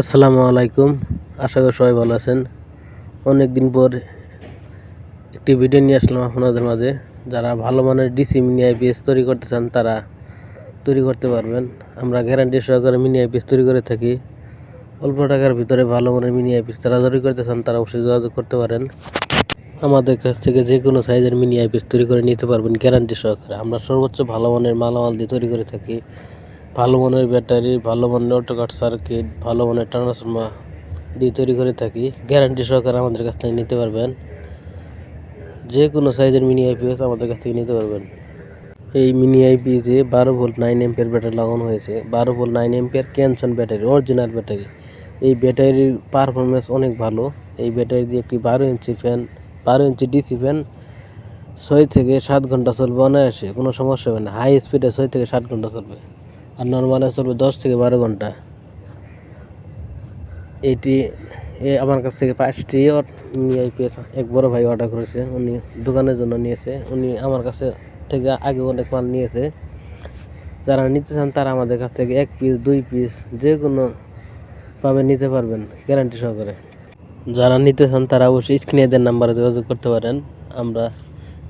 আসসালামু আলাইকুম। আশা করি সবাই ভালো আছেন। অনেক দিন পর একটি ভিডিও নিয়ে আসলাম আপনাদের মাঝে। যারা ভালো মানের ডিসি মিনি আইপিএস তৈরি করতে চান, তারা তৈরি করতে পারবেন। আমরা গ্যারান্টি সহকারে মিনি আইপিএস তৈরি করে থাকি। অল্প টাকার ভিতরে ভালো মানের মিনি আইপিএস যারা তৈরি করতে চান, তারা অবশ্যই যোগাযোগ করতে পারেন। আমাদের কাছ থেকে যে কোনো সাইজের মিনি আইপিএস তৈরি করে নিতে পারবেন গ্যারান্টি সহকারে। আমরা সর্বোচ্চ ভালো মানের মালামাল দিয়ে তৈরি করে থাকি। ভালো মানের ব্যাটারি, ভালো মানের অটোকাট সার্কিট ভালো মানের ট্রান্সফর্মার দিয়ে তৈরি করে থাকি। গ্যারান্টি সহকারে আমাদের কাছ থেকে নিতে পারবেন। যে কোনো সাইজের মিনি আইপিএস আমাদের কাছ থেকে নিতে পারবেন। এই মিনি আইপিএসে বারো ভোল্ট নাইন এম্পিয়ার ব্যাটারি লাগানো হয়েছে। বারো ভোল্ট নাইন এম্পিয়ার ক্যানসন ব্যাটারি অরিজিনাল ব্যাটারি এই ব্যাটারির পারফরমেন্স অনেক ভালো। এই ব্যাটারি দিয়ে একটি বারো ইঞ্চি ফ্যান বারো ইঞ্চি ডিসি ফ্যান ছয় থেকে সাত ঘণ্টা চলবে অনায়াসে। কোনো সমস্যা হবে না। হাই স্পিডে ছয় থেকে সাত ঘণ্টা চলবে। আর নর্মালে চলবে দশ থেকে বারো ঘণ্টা। এটি এ আমার কাছ থেকে পাঁচটি আইপিএস এক বড় ভাই অর্ডার করেছে। উনি দোকানের জন্য নিয়েছে। উনি আমার কাছে থেকে আগে অনেক মাল নিয়েছে। যারা নিতে চান তারা আমাদের কাছ থেকে এক পিস দুই পিস যে কোনো ভাবে নিতে পারবেন গ্যারান্টি সহকারে। যারা নিতে চান তারা অবশ্যই স্ক্রিনে দেন নাম্বারে যোগাযোগ করতে পারেন। আমরা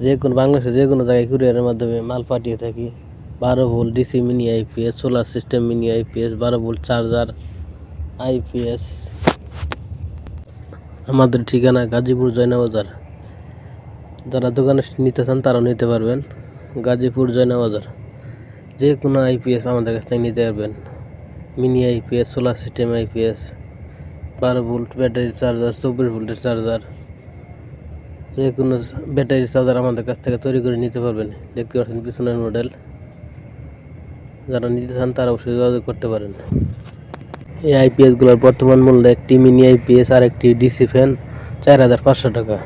যে কোনো বাংলাদেশের যে কোনো জায়গায় কুরিয়ারের মাধ্যমে মাল পাঠিয়ে থাকি। বারো volt DC mini IPS solar system mini IPS বারো ভোল্ট চার্জার আইপিএস আমাদের ঠিকানা গাজীপুর জয়নাবাজার। যারা দোকানে নিতে চান তারাও নিতে পারবেন। গাজীপুর জয়নাবাজার। যে কোনো আইপিএস আমাদের কাছ থেকে নিতে পারবেন। Mini IPS solar system IPS বারো ভোল্ট ব্যাটারি চার্জার চব্বিশ ভোল্টের চার্জার যে কোনো ব্যাটারি চার্জার আমাদের কাছ থেকে তৈরি করে নিতে পারবেন। দেখতে পাচ্ছেন পিছনের মডেল যারা নিতে চান, তারা অবশ্যই যোগাযোগ করতে পারেন। এই আইপিএসগুলোর বর্তমান মূল্য একটি মিনি আইপিএস আর একটি ডিসি ফ্যান চার হাজার পাঁচশো টাকা।